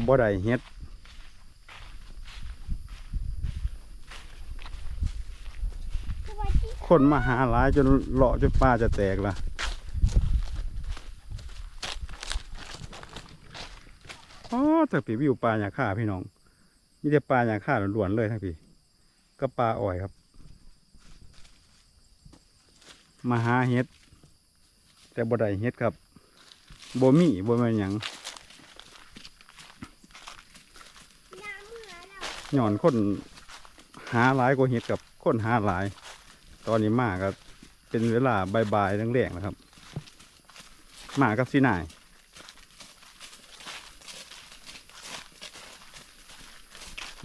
กับบ่ได้เห็ดคนมาหาหลายจนเลาะจนปลาจะแตกละอ๋อแต่ปีวิวปลาอยาฆ่าพี่น้องมีแต่ปลาอยาฆ่าล้วนๆเลยทั้งพี่ก็ปลาอ่อยครับ มาหาเห็ด แต่บ่ได้เห็ดครับบ่มีบ่แม่นหยัง น้ำเมื่อแล้ว หย่อนคนหาหลายกว่าเห็ดกับคนหาหลาย ตอนนี้มาก็เป็นเวลาบ่ายๆแรงๆนะครับ มากับสีนาย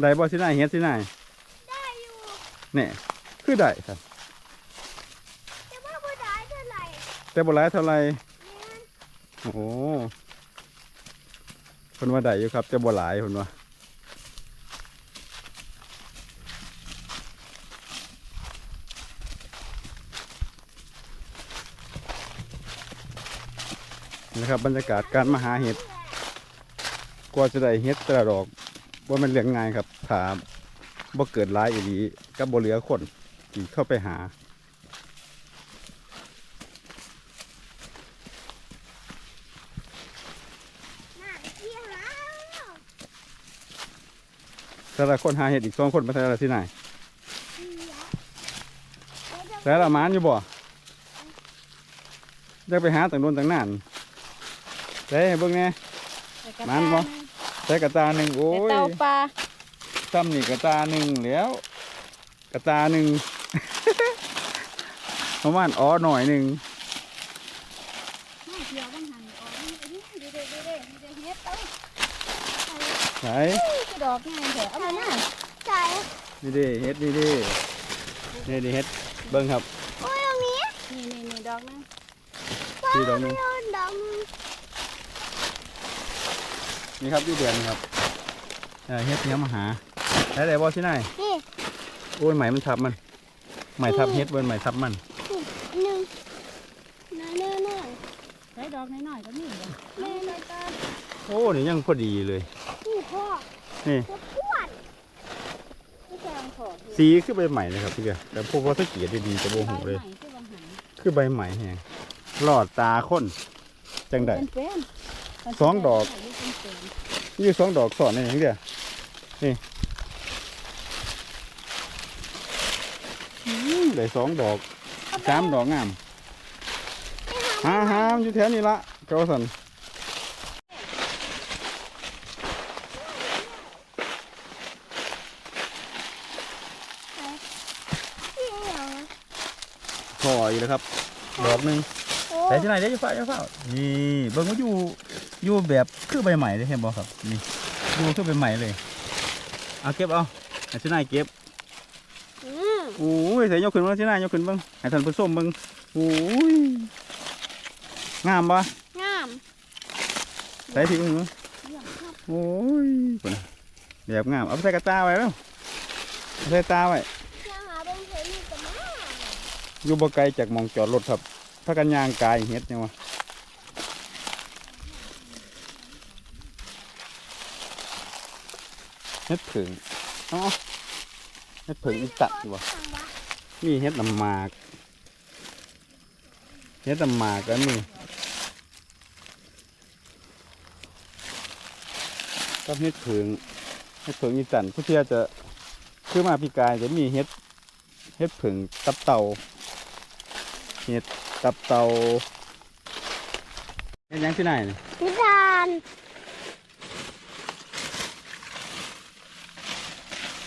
ได้บ่สีนายเห็ดสีนายได้อยู่เนี่ยคือได้ครับแต่ว่าบ่ได้เท่าไหร่แต่บ่หลายเท่าไหร่เนี่ยโอ้โหคนว่าได้อยู่ครับแต่บ่หลายคนว่า นะครับบรรยากาศการมาหาเห็ดกว่าจะได้เฮ็ดแต่ละดอกว่ามันเรื่องง่ายครับถามบ่เกิดร้ายอีหลีกับบ่เหลือคนที่เข้าไปหา แต่ละคนหาเห็ดอีกสองคนมาแต่ละที่ไหนเที่ยวแต่ละมานอยู่บ่จะไปหาต่างโน้นต่างนั่น ได้ให้เบิ่งแหน่ มันบ่ ใส่กระตาหนึ่งโอ้แต่ยเต่าปลาซ้ำนี่กระตาหนึ่งแล้ว กระตาหนึ่ง ประมาณอ้อหน่อยหนึ่งไม่เกี่ยวบ้างหันออกนี่ดูเด้ดูเด้ดูเด้เฮ็ดเอ้าไหนคือดอกง่ายเถอะเอามาหน้าใส่นี่เดิเฮ็ดนี่เดินี่เดิเฮ็ดเบิ่งครับโอ้ยตรงนี้นี่นี่นี่ดอกนึงที่ดอกหนึง โดนดอก นึงนี่ครับอยู่เดือนนี่ครับเอ่อเฮ็ดเนี้ยมาหาได้ได้บ่ที่ไหนนี่โอ้ยไหมมันทับมันไหมทับเฮ็ดบนไหมทับมันหนึ่งนั่นนั่นนั่นใส่ดอกน้อยๆก็มีบ่แม่เลยตาโอ้นี่ยังพอดีเลยนี่พ่อนี่จะปวดไม่ใช่ของขอสีคือใบใหม่นะครับพี่เดียแต่พวกว่าถ้าเกียดดีๆจะโบหูเลยคือบางหันคือใบใหม่แฮงหลอดตาคนจังไดเป็นเป็น สองดอกเป็นเป็นนี่สองดอกสอนนี่อย่างเดียวนี่อืมได้สองดอกสามดอกงามหาหามันอยู่แถวนี้ละเจ้าสันนี่เหรอพออีกแล้วครับ ดอกหนึ่งโอ้แต่ที่ไหนเดี๋ยวจะฝ้าจะฝ้านี่เบิ่งว่าอยู่ อยู่แบบคือใบใหม่เลยเห็นบ่ครับนี่อยู่คือใบใหม่เลยเอาเก็บเอาให้ที่ไหนเก็บอืมโอ้ยใส่ยกขึ้นเบิ่งที่ไหนยกขึ้นเบิ่งให้ท่านผู้ชมเบิ่งโอ้ยงามบ่งามใส่ที่เบิ่งเบิ่งเยี่ยมครับโอ้ยพุ่นน่ะแบบงามเอาไปใส่กระตาไว้แล้วเอาใส่ตาไว้ยังหาเป็นเพลงกับแม่อยู่บ่ไกลจากหมองจอดรถครับพากันย่างกายเฮ็ดจังวะ เฮ็ดผึ่งเอ๋อเฮ็ดผึ่งอีตัดอยู่วะสั่งวะมีเฮ็ดน้ำหมากเฮ็ดน้ำหมากก็มีก็เฮ็ดผึ่งเฮ็ดผึ่งอีตันผู้เที่ยจะคือมาพี่กายจะมีเฮ็ดเฮ็ดผึ่งตับเต่าเฮ็ดตับเต่าเฮ็ดยังที่ไหนนี่นิทาน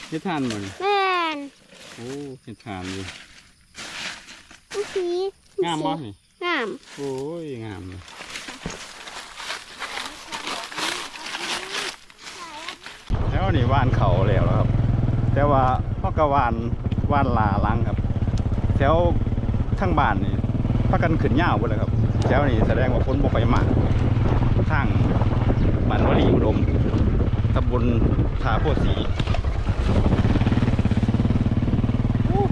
เฮ็ดทานมันแม่นโอ้เฮ็ดทานอยู่ผู้สีงามบ่นี่งามโอ้ยงามเลยแล้วนี่ว่านเขาแล้วครับ แต่ว่าพ่อกวานว่านลาลังครับ แถวทั้งบ้านนี่พักกันขึ้นยาวหมดเลยครับแถวนี้แสดงว่าฝนบ่ค่อยมาทางบ้านวลีอุดมตำบลทาโพ ธิ์สีอู้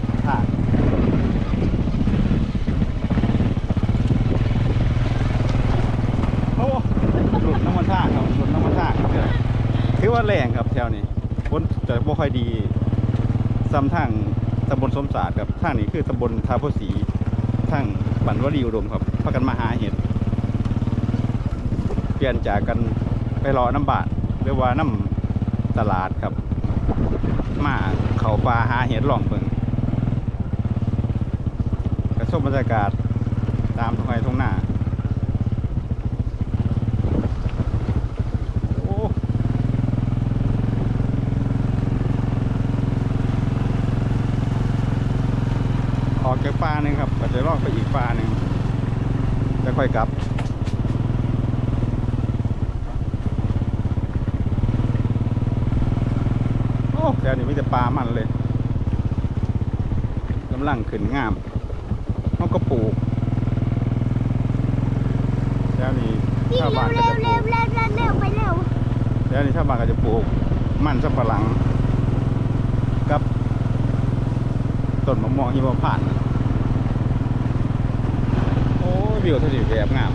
ำมันทาครับโอ้ำมันชาคิดว่าแรงครับแถวนี้ฝนจะบ่ค่อยดีซ้ำทางตำบลสมศาสตร์ครับทางนี้คือตำบลทาโพสีทางบันวลีอุดมครับพากันมาหาเห็ดเปลี่ยนจากกันไปรอน้ำบาดหรือว่าน้ำตลาดครับ มาเขาป่าหาเห็ดหล่องเบิงกระชมบรรยากาศตามทุ่งไร่ทุ่งนาอออกจากป่าหนึ่งครับก็จะลอกไปอีกป่าหนึ่งจะค่อยกลับ แถวนี้มีแต่ปลามันเลยกำลังขึ้นงามเขาก็ปลูกแถวนี้วิ่งชาวเร็บ้านวก็เร็วจะปเร็ลูวกเร็วเร็วเร็วไปเร็วแถวนี้ชาวบ้านก็จะปลูก มันสับปะหลัง กับต้นมะม่วงหิมพานต์โอ้ยวิวทะเลแบบงาม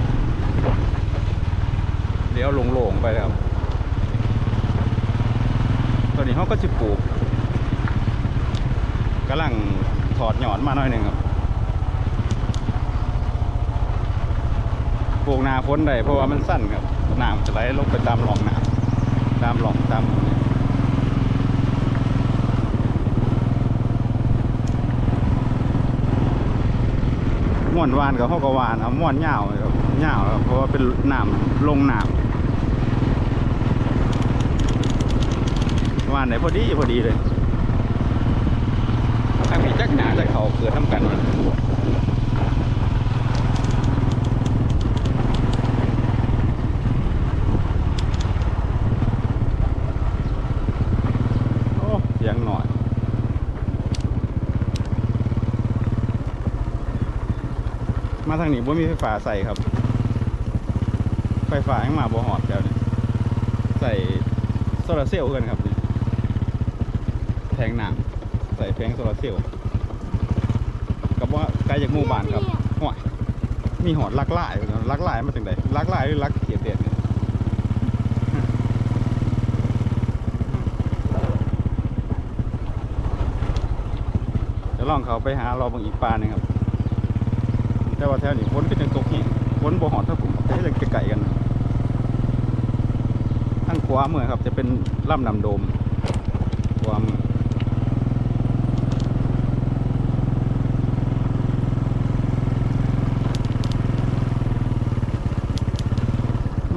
เดี๋ยวลงๆไปแล้ว ตอนนี้เขาก็จะปลูกกำลังถอดหยอดมาหน่อยหนึ่งครับปลูกนาพ้นได้เพราะว่ามันสั้นครับน้ำจะไหลลงไปตามหลองน้ำตามหลองตามม่วนวานกับข้าวกวานเอาม่วนเหย่าครับเหย่าครับเพราะว่าเป็นน้ำลงน้ำ วานไหนพอดีพอดีเลยถ้ามีจักหนาจะเขาเกิดทำกันมันโอ้เสียงหน่อยมาทางนี้บ่มีไฟฟ้าใส่ครับ ไฟฟ้ายังมาบ่หอดแล้วนี่ใส่โซลาร์เซลล์กันครับ แผงน้ำใส่แผงโซลาร์เซลล์กับว่าไกลจากหมู่บ้านครับห่วยมีหอดลักไล่ลักไล่มาจากไหนลักไล่หรือลักเขียดเด็ดเนี่ยจะลองเขาไปหาเรอบางอีกปลาหนึ่งครับ แต่ว่าแถวนี้ฝนก็ยังตกนี่ฝนบ่หอดเท่าผมแต่ยังไกลกันทางขวาเมื่อครับจะเป็นลำนำโดมขวามอ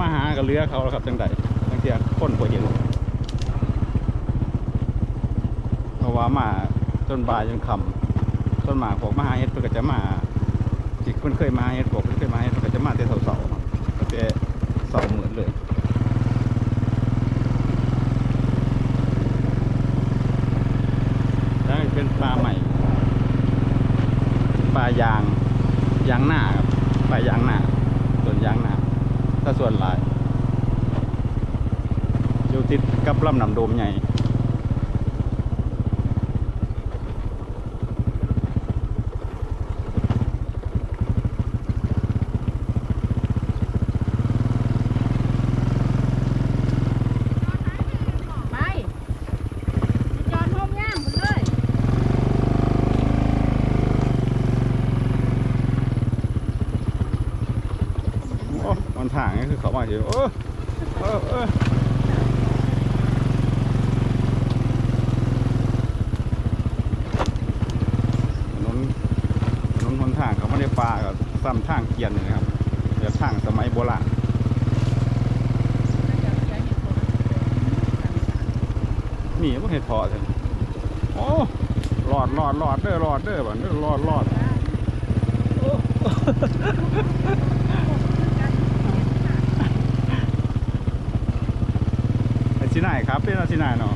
มาหากับ เรือเขาแล้วครับจังใดจังเทียคนบ่เห็นเพราะว่ามาจนบ่ายจนค่ำต้นหมาพวกมาหาเฮ็ดเพิ่นก็จะมาจิเพิ่นเคยมาหาเฮ็ดพวกเพิ่นเคยมาหาเฮ็ดเพิ่นก็จะมาแต่เสาๆครับก็แต่เสาเหมือนเลยแล้วเป็นปลาใหม่ปลายางยางหน้าครับปลายางหน้าส่วนยางหน้าถ้าส่วนหลาย อยู่ติดกับลำน้ำโดมใหญ่ ไปจอนห้องย่างหมดเลย โอ้มันทางนี่คือเขามาเฉยโอ้เออเออถนนถนนหนทางเขาไม่ได้ปลากับซ้ำทาง เกียนนี่นะครับเดี๋ยวทางสมัยโบราณนี่พวกเห็ดเพอใช่โอ้หลอดหลอดหลอดเด้อหลอดเด้อบ่เด้อหลอดหลอดโอ้ไอ้สินายครับเป็นอาสินายเนาะ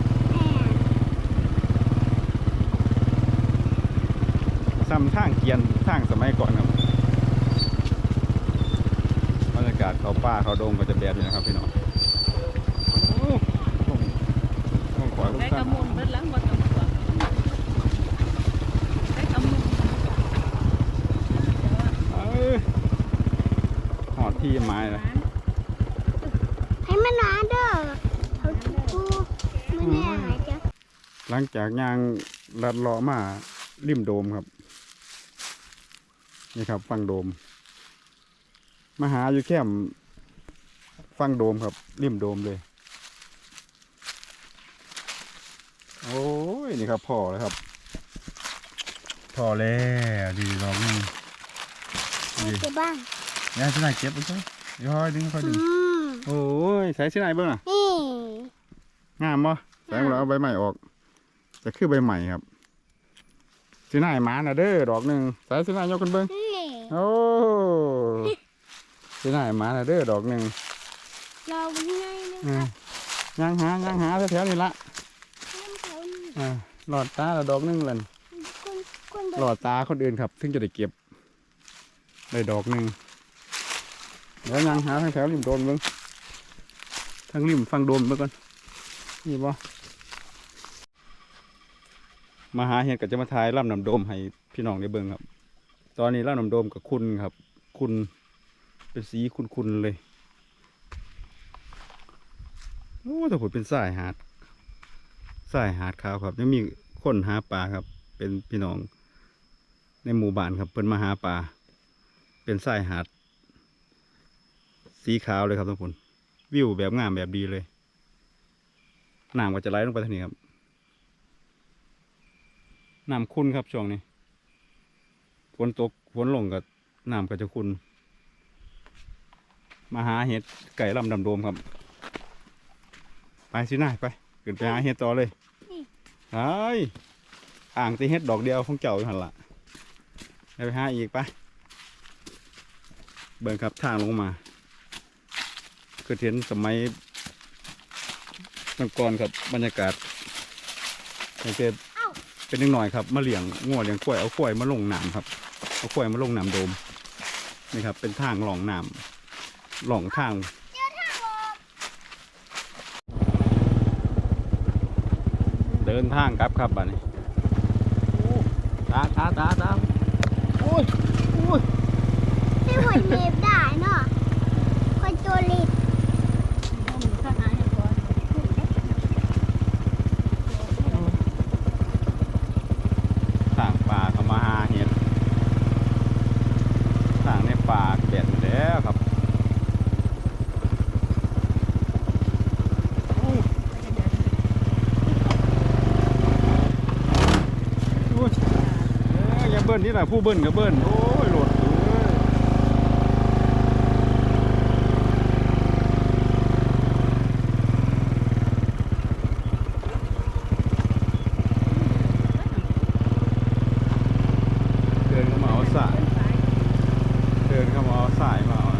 ซ้ำทางเกียนทางสมัยก่อนครับบรรยากาศเขาป่าเขาดงก็จะแบบนี้นะครับพี่น้องโอ้โหขอให้ทุกได้กท่าระนมุนเบิดหลังบ่ต้องกลัวได้กระมุนเอ้ยหอดที่ไม้นะให้มันหนาเด้อเขากูหลังจากย่างลัดเลาะมาริมโดมครับ นี่ครับ ฟังโดม มาหาอยู่แคมป์ฟังโดมครับริมโดมเลย โอ้ยนี่ครับพอแล้วครับ พอแล้วดีดอกหนึงไปเก็บบ้านยายสิไหนเก็บไปใช่เดี๋ยวค่อยดึงค่อยอืดึงมโอ้ยใส่สิไหนเบิ่งอะนี่งามบ่ใส่เราเอาใบใหม่ออกจะคือใบใหม่ครับสิไหนหมาน่ะเด้อดอกหนึ่งใส่สิไหนยกกันเบิ่งนี่โอ้ สิไหนหมาน่ะเด้อดอกหนึ่งเราง่ายนะอืมย่างหาย่างหาแถวๆนี่ละเล่นเขานี่อ่าหลอดตาละดอกหนึ่งเลยคนคนหลอดตาคนอื่นครับถึงจะได้เก็บได้ดอกหนึ่งแล้วย่างหาทางแถวริมโดมเบิ่งทางริมฟังโดมเบิ่งก่อนนี่บ่มาหาเห็ดก็จะมาทายลำน้ำโดมให้พี่น้องได้เบิ่งครับ ตอนนี้ลำน้ำโดมกับคุณครับ คุณ เป็นสีคุณๆเลย โอ้แต่ผมเป็นสายหาดสายหาดขาวครับยังมีคนหาปลาครับ เป็นพี่น้อง ในหมู่บ้านครับเพิ่นมาหาปลาเป็นสายหาด สีขาวเลยครับทุกคนวิวแบบงามแบบดีเลยน้ำก็จะไหลลงไปทางนี้ครับน้ำขุ่นครับช่วงนี้ฝนตกฝนลงกับน้ำก็จะขุ่น มาหาเห็ดไก่ลำดำโดมครับ ไปสินายไปขึ้นไปหาเห็ดต่อเลยไอ้ยอ่างตีเห็ดดอกเดียวของเจ้าอยู่หันละไปหาอีกไปเบิ่งครับทางลงมาคือเห็นสมัยก่อนๆครับบรรยากาศสังเกตเป็นนิดหน่อยครับมาเลี้ยงงัวเลี้ยงกล้วยเอากล้วยมาลงน้ำครับเอากล้วยมาลงน้ำโดมนี่ครับเป็นทางหลองน้ำ หลองทางเดินทางครับครับบัดนี้ตาตาตาตาโอ้ยโอ้ยให้หวยเล็บได้เนาะคนตัวเล็บ ข้าหาให้ก่อน ทางป่าเขามาหาเห็ดทางในป่าแดดมาแล้วครับโอ้ยเอ้ยอย่าเบิ้ ลนี่แหละผู้เบิ้ลกับเบิ้ลโอ้ยโหลดเอ้ยเดินเข้ามาเอาสาย เดินเข้ามาเอาสายมาเอา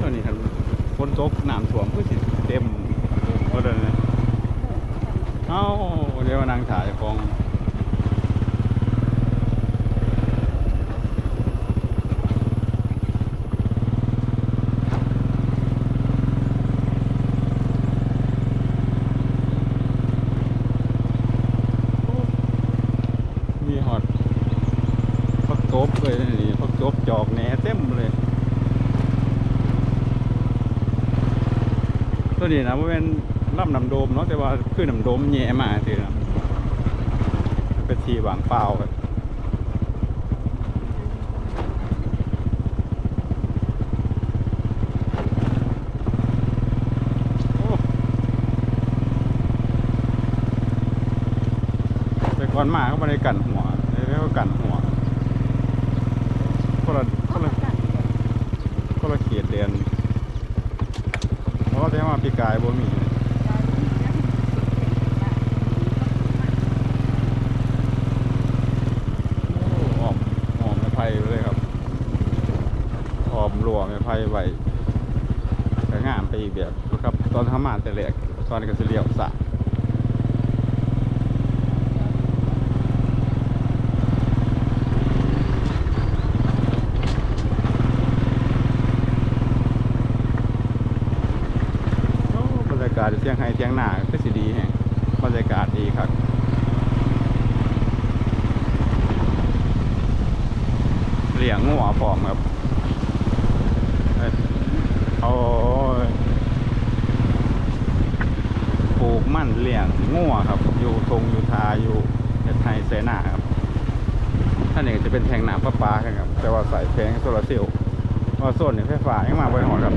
ตอนนี้ครับฝนตกน้ำท่วมก็สิเต็มหมดเลยเอ้าเดี๋ยวมานางถ่ายฟอง มีหอดพั กบเลยนี่พักจบจอกแหนเต็มเลย ตัวนี้นะว่าเป็นลำน้ำโดมเนาะแต่ว่าคือน้ำโดมแย่มาทีนะเป็นทีหวางเปล่าครับโอ้ไปก่อนมาก็มาได้กันหัวเรียกว่ากันหัวคนละคนละคนละเขตเดือนเพราะว่าแต่ว่าปี กายบ่มีโอ้ออมหอมไม้ไผ่ไปเลยครับหอมรัวไม้ไผ่ไว้ก็งามไปอีกแบบครับ ตอนทำมาแต่แรกตอนนี้ก็จะเลี้ยวสระโอ้ บรรยากาศเสียงไห้เสียงหน้าก็สิดีแฮงบรรยากาศดีครับริลี้ยงงัวพร้อมครับเอ้ยเอาปลูกมันเลี้ยงงัวครับ อยู่ทงอยู่ทาอยู่เฮ็ดไทยเสนาครับท่านนี้ก็จะเป็นแทงหน้ำประปาครับ แต่ว่าใส่แผงโซลาเซลล์ว่าส่วนนี้ไฟฟ้ายังมาบ่หอดครับ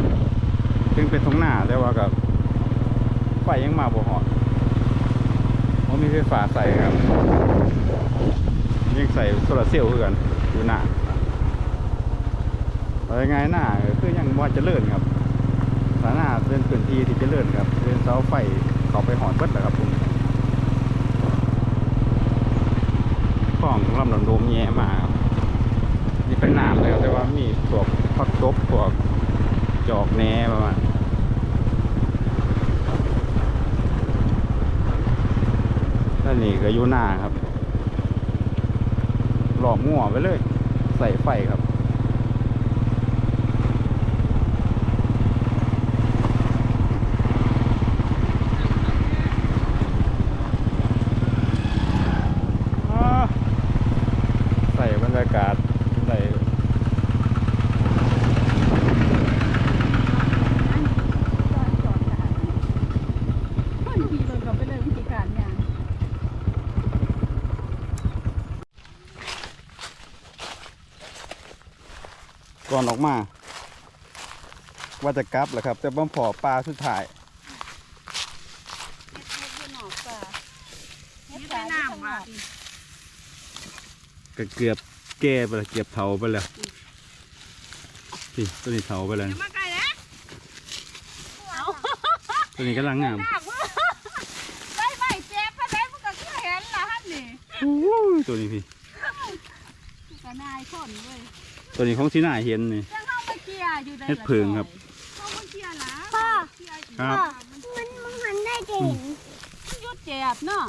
ถึงเป็นทงหน้าแต่ว่ากับ ฟยังมาบ่หอดเพรามีไฟฟ้าใส่ครับ ยังใส่โซลาร์เซลล์คือกันอยู่หน้าอะไรไงหน้าคือยังว่าจะเลื่อนครับสาหน้าเป็นพื้นที่ที่จะเลื่อนครับเป็นเสาไฟเขาไปหอดเบิดแล้วครับผมของลำลำโดมแย่มากนี่เป็นน้ำเลยครับแต่ว่ามีพวกพักตบพวกจอกแหนประมาณ นี่ก็อยู่หน้าครับหลอมั่วไปเลย ใส่ไฟครับ อ่าใส่บรรยากาศใส่ จอดจอดได้คนขี่รถก็ไปเลยวิธีการอย่าง ก่ อนออกมา ว่าจะกลับแหละครับแต่บ่พอปลาสุดท้ายเฮ็ดเฮ็ดอยู่นอกป่าเฮ็ดไปน้ำว่ะก็เกือบแก่ไปแล้วเกือบเถาไปแล้วนี่ตัวนี้เถาไปแล้วมาไกลแล้วเอาตัวนี้กำลังงามหน้ามือไปไปเจ็บพะเด้มันก็คือเห็นล่ะหั่นนี่อู้ยตัวนี้พี่ก็นายคนเว้ย ตัวนี้ของที่น่าเห็นนี่จังเฮามาเกียร์อยู่ได้เฮ็ดเพิงครับเฮามาเกียร์ล่ะพ่อเกียร์อยู่ครับมันมันหันได้จะเห็นหยุดเจ็บเนาะ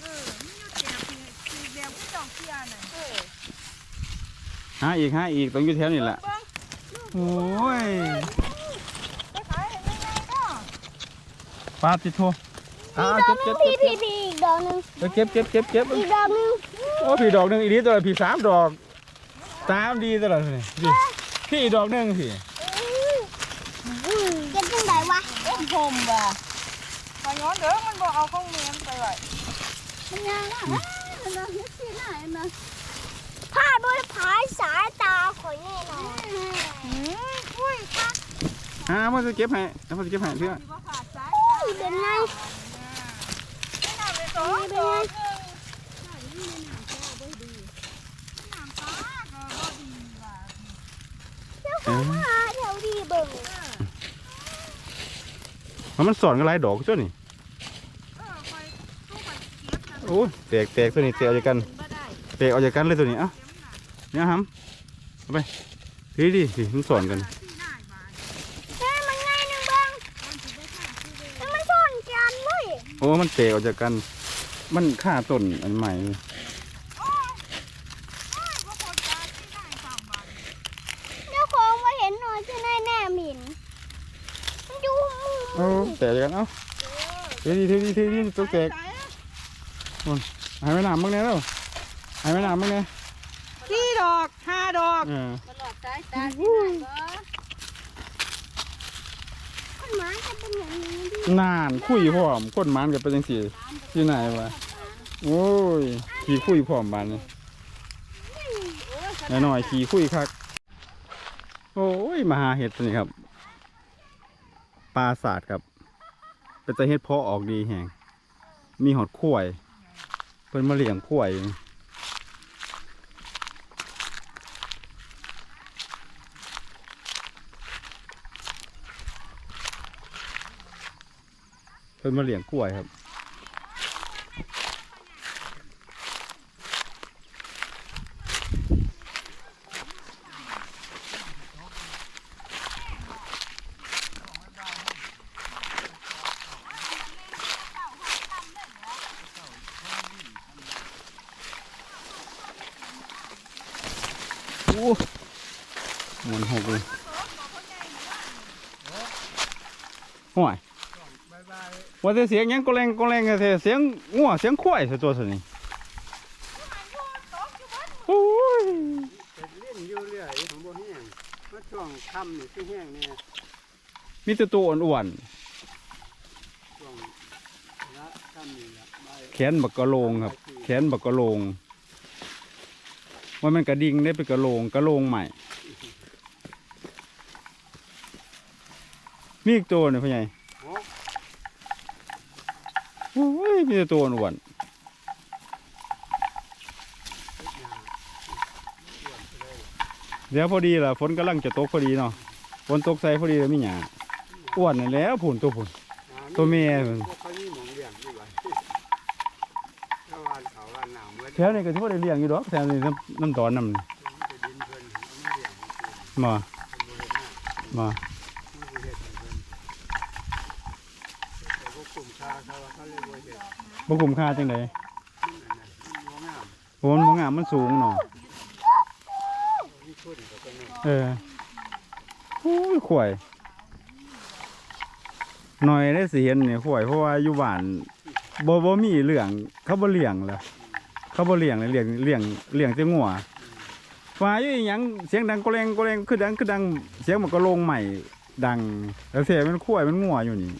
เออมันหยุดเจ็บคือคือแบบผู้ต้องเกียร์น่ะเออหาอีกหาอีกต้องอยู่แถวนี้แหละเบิ่งโอ้ยไปขายให้ยังไงเนาะปลาติดโทอ่าอีกดอเก็กบหนึเก็งบพี่เก็บพี่พี่อีกดอกหนึงเออเก็บเก็บเก็บเก็บอีกดอกหนึงโอ้พี่ดอกหนึ่งอีนี้ตัวละพี่สามดอก สามดีตลอดเลยพี่พี่อีกดอกหนึ่งพี่เก็บจังไดวะเอ็มผมว่ะไปย้อนเด้อมันบอกเอาข้องเมียนไปไว้มันยังอะนะมันนะเฮ็ดสิหน้าเห็นนะผ้าด้วยผายสายตาขอยแน่นอนอืมอุ้ยค่ะอ่าพ่อจะเก็บให้แล้วพ่อจะเก็บให้เพื่อสิบ่ขาดสายอุ้ยเป็นไง ไม่น่าไปสองดอกหนึ่งน้ำตาก็บ่ดีว่ะ เจ้าของมาแถวดีเบิ่งมันมันสอนกันหลายดอกจ้ะนี่เออคอยตู้คอยเก็บนะโอ้ยแตกแตกตัวนี้แตกออกจากกันบ่ได้แตกออกจากกันเลยตัวนี้เอ้าเนี่ยฮัมเอาไปทีดิสิมันสอนกันที่ได้บาดแม่มันง่ายหนึงเบิ่งแล้วมันซ่อนกันเว้ยโอ้มันแตกออกจากกัน มันฆ่าต้นอันใหม่ โอ้ยโอ้ยบ่พอใจที่ได้สามบาท เจ้าของมาเห็นหน่อยจะได้แน่หมิ่นมันอยู่มุม โอ้ แตกออกจากกันเอ้าทีดิทีดิทีดิตัวแตกหายไปหนามบ้างเนี่ยแล้วหายไปหนามบ้างเนี่ยสี่ดอกห้าดอกเออตลอดสายตาที่ไหนบ่คนหมาจะเป็นอย่างนี้ดินานคุยพร้อมคนมันกับเป็นจังซี่ที่ไหนวะโอ้ยขี่คุยพร้อมบานนี่แน่หน่อยขี่คุยคักโอ้ยมาหาเห็ดตัวนี้ครับปลาสาดครับ เป็นตะเฮ็ดพอออกดีแหงมีหอดข่วยเป็นมาเลี้ยงข่วยเป็นมาเลี้ยงกล้วยครับ โอ้หมันหกเลยห่วย ว่าแต่เสียงยังก็แรงก็แรงแต่เสียงงัวเสียงควายซะตัวสินี่โอ้ยเล่นอยู่เรื่อยช่วงค่ำนี่คือแห้งเนี่ยมีแต่ตัวอ้วนช่วงละค่ำนี่ละแขนบักกะโลงครับ แขนบักกะโลงว่ามันกระดิ่งได้เป็นกระโลงกระโลงใหม่มีอีกตัวหนึ่งพ่อใหญ่ โอ้ โอ้ย มีแต่ตัวอ้วนวนไปเลเดี๋ยวพอดีล่ะฝนกำลังจะตกพอดีเนาะฝนตกใส่พอดีแล้วมีหยาอ้วนนั่นแหล้วผุนตัวผุนตัวเมียพวกเขานี่หมองเลี้ยงอยู่ไว้ถ้าวันเขาวันหนาวเมื่อแถวนี้ก็ถือว่าได้เลี้ยงอยู่ดอกแถวนี้น้ำน้ำตอนน้ำมามา บ่คุ้มค่าจังไดมันอันนั้นมันงามโหมันบ่งามมันสูงเนาะมีทุนกับตัวนี้เออโอ้ยข่วยหน่อยได้สิเห็นนี่ข่วยเพราะว่าอยู่บ้านบ่บ่มีเรื่องเขาบ่เลี้ยงแล้วเขาบ่เลี้ยงเลยเลี้ยงเลี้ยงเลี้ยงแต่งัวว่าอยู่อีหยังเสียงดังกะแรงกะแรงคือดังคือดังเสียงมันก็ลงใหม่ดังแล้วเสียมันข่วยมันงัวอยู่นี่